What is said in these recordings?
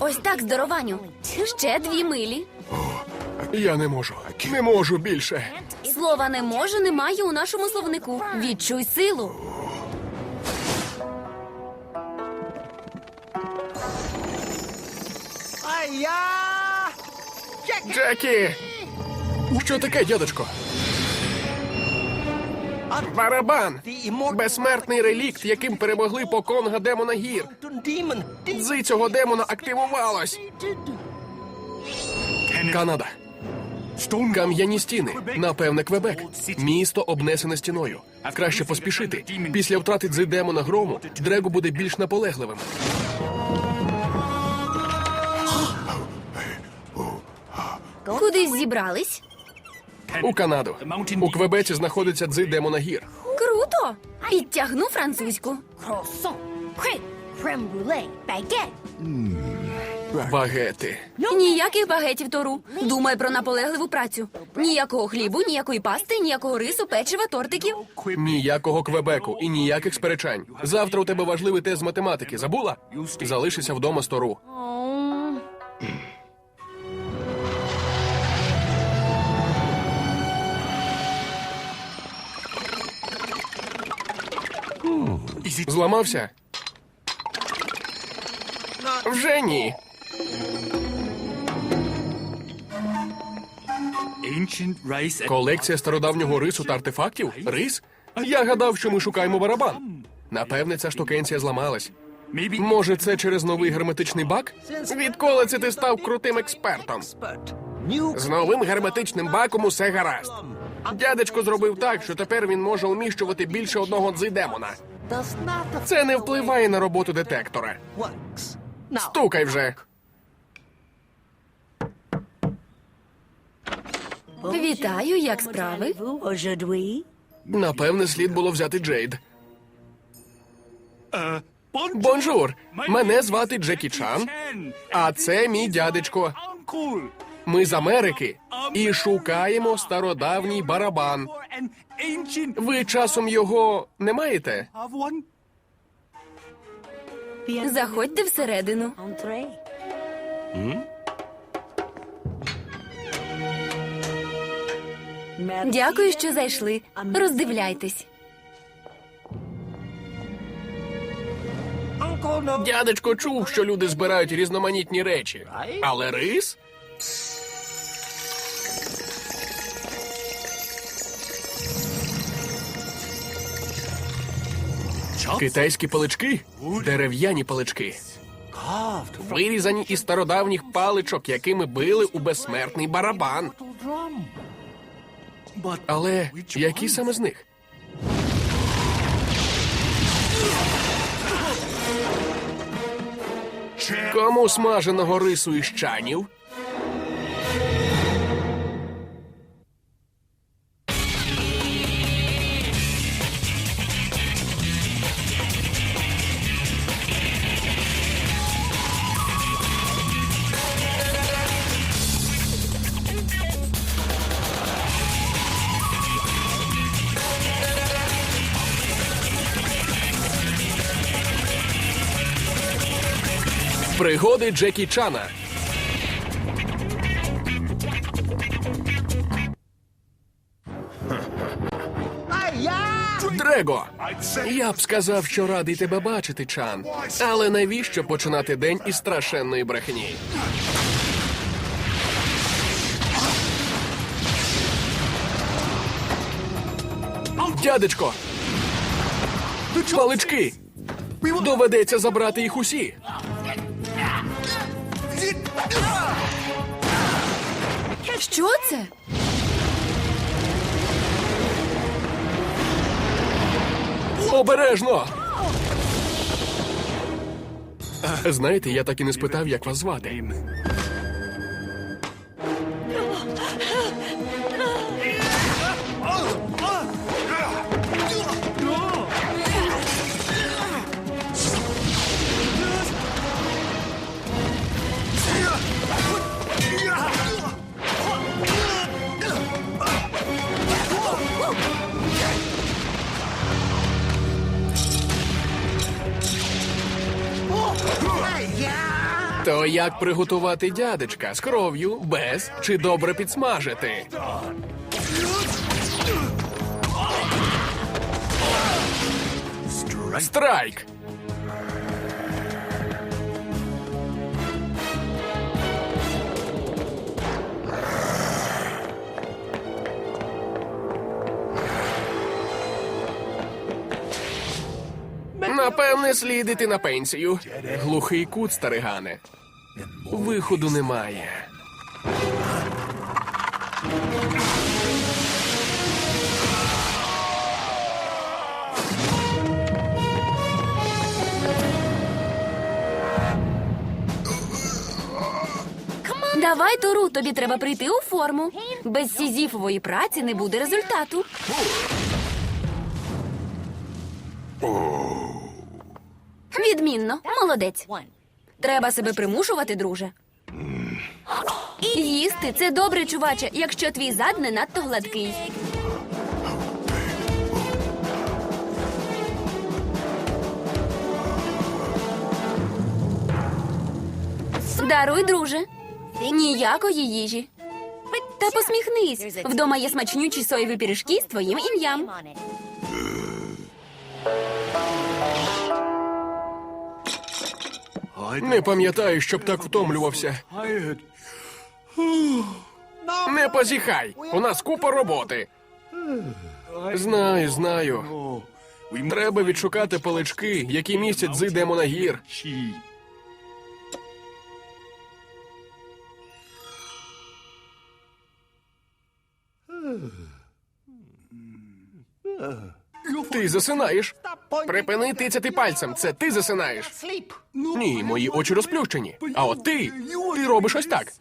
Ось так, здорованю. Ще дві милі. Я не можу. Не можу більше. Слова не може немає у нашому словнику. Відчуй силу. Джекі! Що таке, дядечко? Барабан! Безсмертний релікт, яким перемогли поконга демона гір. Дзи цього демона активувалось. Канада. Кам'яні стіни. Напевне, Квебек. Місто обнесене стіною. Краще поспішити. Після втрати дзи демона грому Дрего буде більш наполегливим. Кудись зібрались? У Канаду. У Квебеці знаходиться дзи демона гір. Круто! Підтягну французьку. Багети. Ніяких багетів Тору. Думай про наполегливу працю. Ніякого хлібу, ніякої пасти, ніякого рису, печива, тортиків. Ніякого Квебеку і ніяких сперечань. Завтра у тебе важливий тест з математики. Забула? Залишися вдома з Тору. Зламався? Вже ні. Колекція стародавнього рису та артефактів? Рис? Я гадав, що ми шукаємо барабан. Напевне, ця штукенція зламалась. Може, це через новий герметичний бак? Відколи це ти став крутим експертом? З новим герметичним баком усе гаразд. Дядечко зробив так, що тепер він може уміщувати більше одного дзидемона. Це не впливає на роботу детектора. Стукай вже. Вітаю, як справи? Напевне, слід було взяти Джейд. uh. Бонжур! Мене звати Джекі Чан, а це мій дядечко. Ми з Америки і шукаємо стародавній барабан. Ви часом його не маєте? Заходьте всередину. Дякую, що зайшли. Роздивляйтесь. Дядечко чув, що люди збирають різноманітні речі. Але рис? Китайські палички? Дерев'яні палички. Вирізані із стародавніх паличок, якими били у безсмертний барабан. Але які саме з них? Кому смаженого рису із чанів? Пригоди Джекі Чана. Дрего, я б сказав, що радий тебе бачити, Чан. Але навіщо починати день із страшенної брехні? Дядечко! Палички! Доведеться забрати їх усі. Що це? Обережно! Знаєте, я так і не спитав, як вас звати. Як приготувати дядечка з кров'ю, без чи добре підсмажити? Страйк! Напевне, слід іти на пенсію. Глухий кут, старигане. Виходу немає. Давай, Тору, тобі треба прийти у форму. Без сізіфової праці не буде результату. Відмінно, молодець. Треба себе примушувати, друже. Їсти це добре, чуваче, якщо твій зад не надто гладкий. Даруй, друже. Ніякої їжі. Та посміхнись. Вдома є смачнючі соєві пиріжки з твоїм ім'ям. Не пам'ятаю, щоб так втомлювався. Не позіхай. У нас купа роботи. Знаю, знаю. Треба відшукати палички, які містять зи демона гір. She. Ти засинаєш. Припини тицяти пальцем. Це ти засинаєш. Ні, мої очі розплющені. А от ти, ти робиш ось так.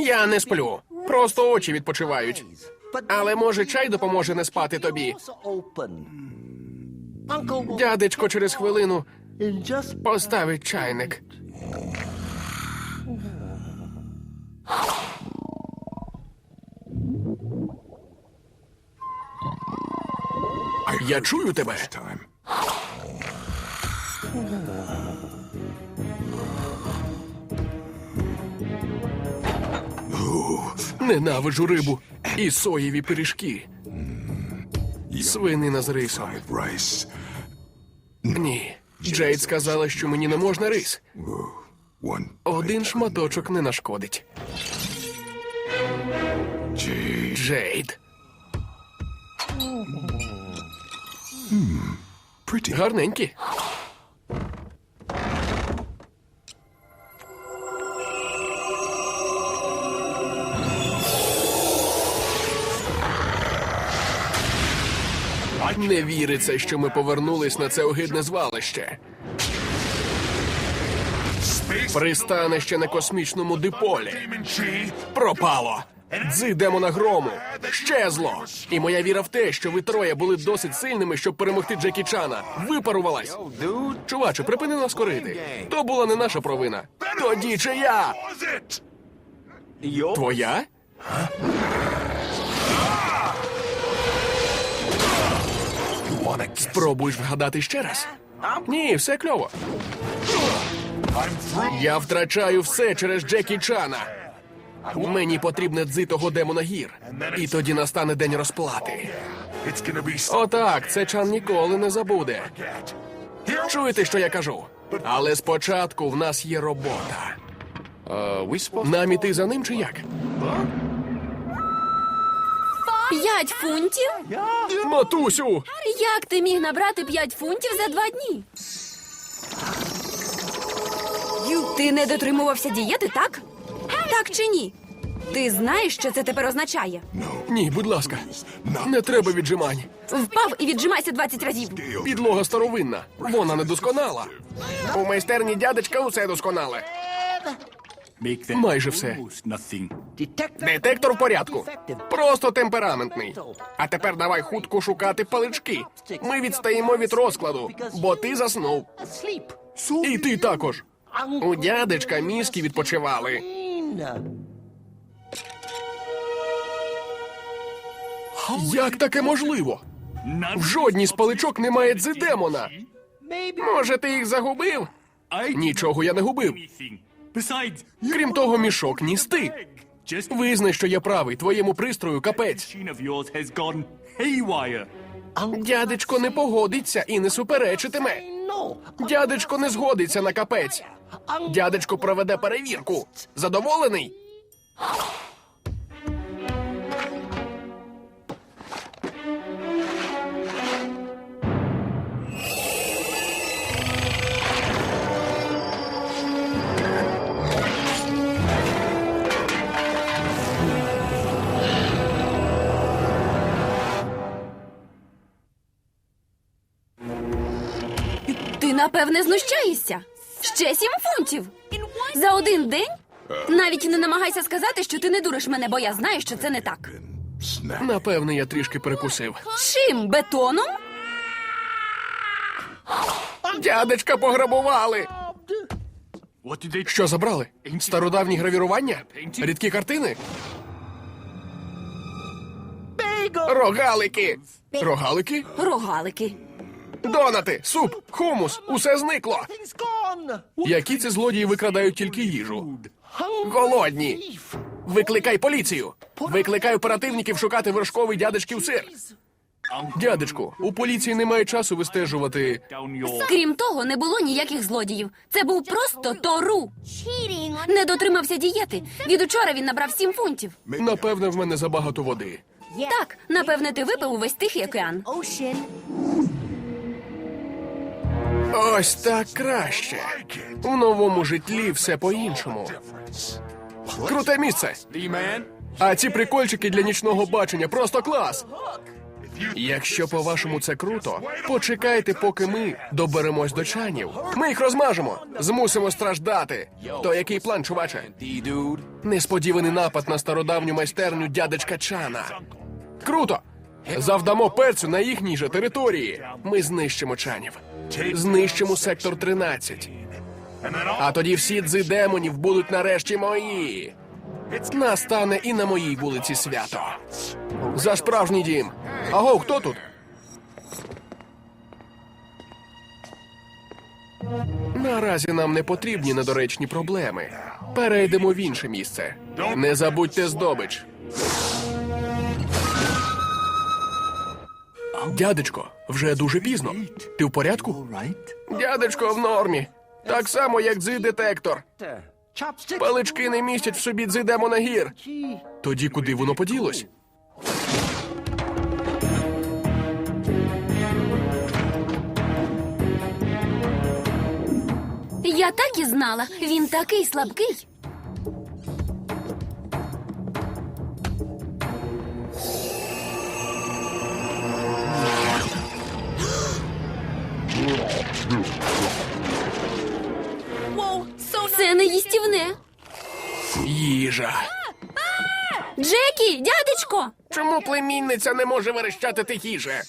Я не сплю. Просто очі відпочивають. Але може чай допоможе не спати тобі. Дядечко через хвилину поставить чайник. Я чую тебе. Ненавиджу рибу і соєві пиріжки. Свинина з рисом. Ні. Джейд сказала, що мені не можна рис. Один шматочок не нашкодить. Джейд. Pretty. Гарненькі. Не віриться, що ми повернулись на це огидне звалище. Пристанище на космічному диполі. Пропало. Дзи демона грому. Щезло. І моя віра в те, що ви троє були досить сильними, щоб перемогти Джекі Чана. Випарувалась. Чуваче, припини нас корити. То була не наша провина. Тоді чия? Твоя? Спробуєш вгадати ще раз? Ні, все кльово. Я втрачаю все через Джекі Чана. Мені потрібне дзи того демона гір. І тоді настане день розплати. Отак, це Чан ніколи не забуде. Чуєте, що я кажу? Але спочатку в нас є робота. Нам іти за ним чи як? П'ять фунтів? Матусю! Як ти міг набрати п'ять фунтів за два дні? Ти не дотримувався дієти, так? Так чи ні? Ти знаєш, що це тепер означає? Ні, будь ласка, не треба віджимань. Впав і віджимайся 20 разів. Підлога старовинна. Вона недосконала. У майстерні дядечка усе досконале. Майже все. Детектор в порядку. Просто темпераментний. А тепер давай хутко шукати палички. Ми відстаємо від розкладу, бо ти заснув. І ти також. У дядечка мізки відпочивали. Як таке можливо? В жодній з паличок немає дзидемона. Може, ти їх загубив? Нічого я не губив. Крім того, мішок ніс ти. Визнай, що я правий, твоєму пристрою капець. Дядечко не погодиться і не суперечитиме. Дядечко не згодиться на капець. Дядечко проведе перевірку. Задоволений? Ти напевне знущаєшся. Ще сім фунтів. За один день? Навіть не намагайся сказати, що ти не дуриш мене, бо я знаю, що це не так. Напевне, я трішки перекусив. Чим? Бетоном? Дядечка пограбували. Що забрали? Стародавні гравірування? Рідкі картини? Рогалики! Рогалики? Рогалики. Донати, суп, хумус, усе зникло. Які ці злодії викрадають тільки їжу? Голодні. Викликай поліцію. Викликай оперативників шукати вершковий дядечків сир. Дядечку, у поліції немає часу вистежувати. Крім того, не було ніяких злодіїв. Це був просто Тору. Не дотримався дієти. Від учора він набрав сім фунтів. Напевне, в мене забагато води. Так, напевне, ти випив увесь тихий океан. Ось так краще. У новому житлі все по-іншому. Круте місце. А ці прикольчики для нічного бачення просто клас. Якщо по-вашому це круто, почекайте, поки ми доберемось до чанів. Ми їх розмажемо, змусимо страждати. То який план, чуваче? Несподіваний напад на стародавню майстерню дядечка Чана. Круто! Завдамо перцю на їхній же території. Ми знищимо чанів. Знищимо сектор 13. А тоді всі дзи демонів будуть нарешті мої. Настане і на моїй вулиці свято. За справжній дім. Аго, хто тут? Наразі нам не потрібні недоречні проблеми. Перейдемо в інше місце. Не забудьте здобич. Дядечко, вже дуже пізно. Ти в порядку? Дядечко в нормі. Так само, як дзи-детектор. Палички не містять в собі дзидемонагір. Тоді куди воно поділось? Я так і знала. Він такий слабкий. Їжа. Джекі, дядечко! Чому племінниця не може верещати тихіше?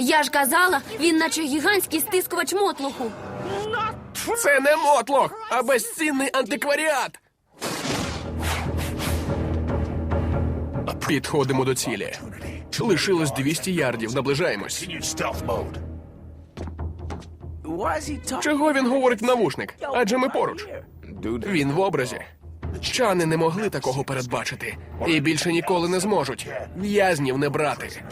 Я ж казала, він наче гігантський стискувач мотлуху. Це не мотлох, а безцінний антикваріат. Підходимо до цілі. Лишилось 200 ярдів, наближаємось. Continue stealth mode. Чого він говорить в навушник? Адже ми поруч. Він в образі. Чани не могли такого передбачити. І більше ніколи не зможуть. В'язнів не брати.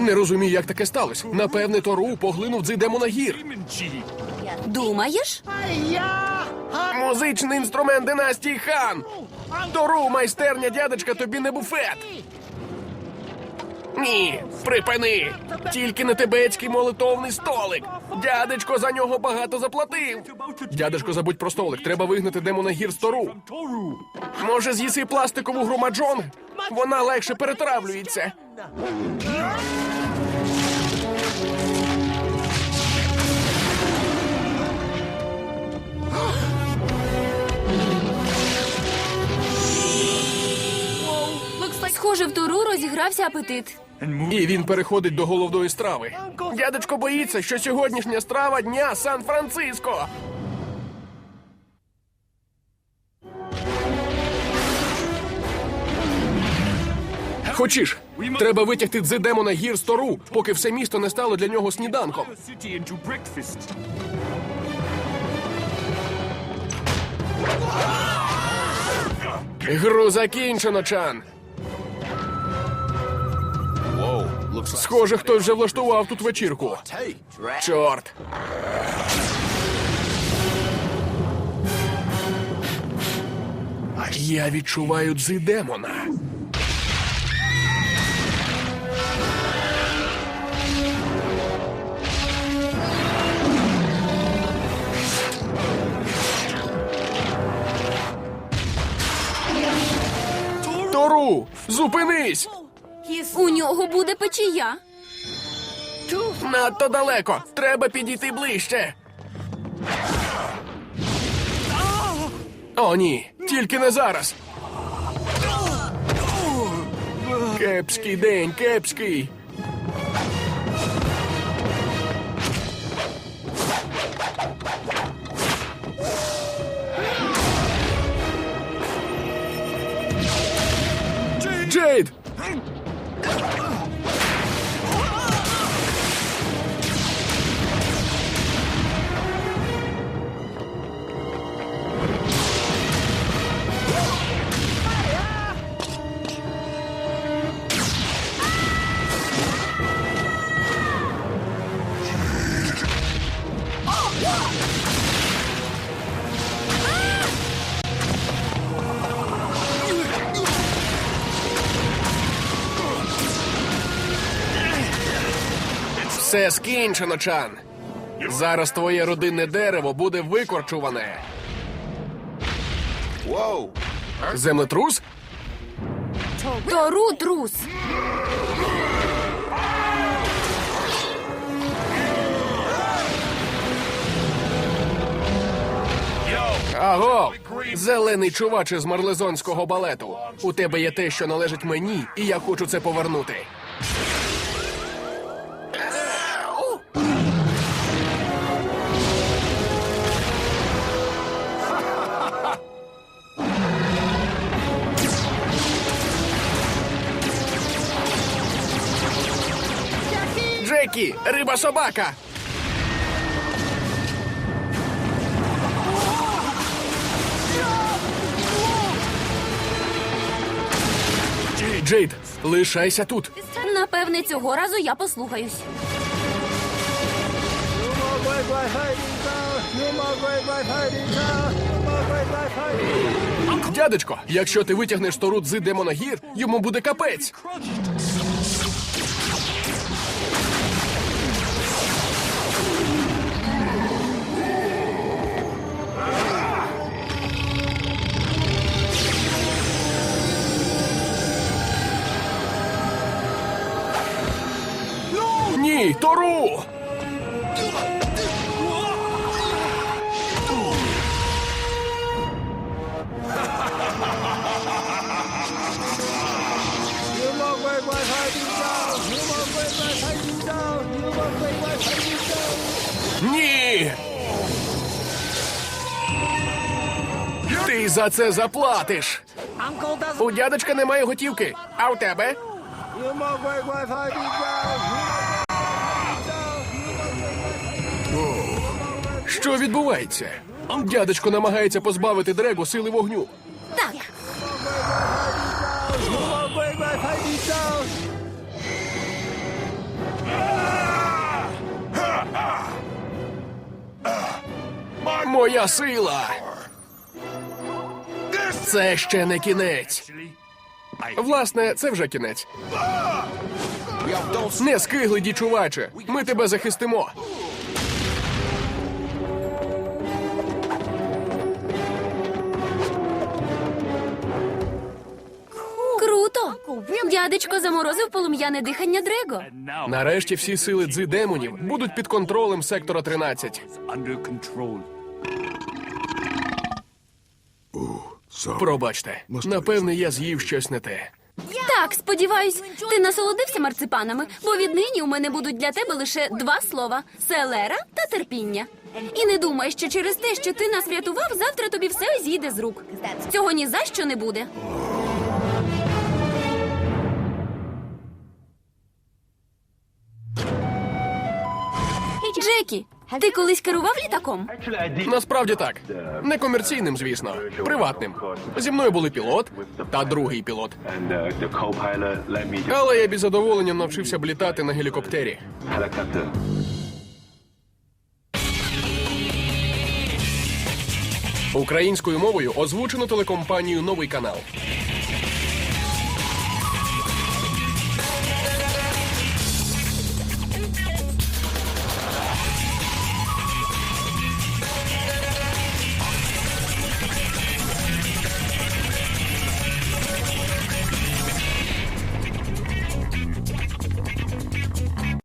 Не розумію, як таке сталося. Напевне, Тору поглинув дзидемо гір. G. Думаєш? Музичний інструмент династії хан. Тору, майстерня, дядечка, тобі не буфет. Ні, припини. Тільки не тибетський молитовний столик. Дядечко за нього багато заплатив. Дядечко, забудь про столик. Треба вигнати демона гір з. Може, з'їси пластикову громаджон? Вона легше перетравлюється. Схоже, в туру розігрався апетит. І він переходить до головної страви. Дядечко боїться, що сьогоднішня страва дня Сан-Франциско. Хочеш, треба витягти дзидемона гір з Тору, поки все місто не стало для нього сніданком. Гру закінчено, Чан. Схоже, хтось вже влаштував тут вечірку. Чорт. Я відчуваю дзидемона. Тору, зупинись! У нього буде печія. Надто далеко. Треба підійти ближче. О, ні, тільки не зараз. Кепський день, кепський. Джейд! Oh! Все скінчено, Чан. Зараз твоє родинне дерево буде викорчуване. Землетрус? Тору трус. Аго! Зелений чуваче з марлезонського балету. У тебе є те, що належить мені, і я хочу це повернути. Джекі, риба собака. Джейд, лишайся тут. Напевне, цього разу я послухаюсь. Дядечко, якщо ти витягнеш тору дзи демона гір, йому буде капець. Ні, Тору! Ні! Ти за це заплатиш. У дядечка немає готівки, а у тебе? Що відбувається? Дядечко намагається позбавити Дрего сили вогню. Так, Моя сила! Це ще не кінець. Власне, це вже кінець. Не скиглиді, чуваче. Ми тебе захистимо. Дядечко заморозив полум'яне дихання Дрего. Нарешті всі сили дзи демонів будуть під контролем сектора 13. under control. So, Пробачте, напевне, я з'їв щось не те. Так, сподіваюсь, ти насолодився марципанами, бо віднині у мене будуть для тебе лише два слова: селера та терпіння. І не думай, що через те, що ти нас врятував, завтра тобі все зійде з рук. Цього ні за що не буде. Джекі, ти колись керував літаком? Насправді так. Не комерційним, звісно, приватним. Зі мною були пілот та другий пілот. Але я б із задоволенням навчився б літати на гелікоптері. Українською мовою озвучено телекомпанією Новий канал.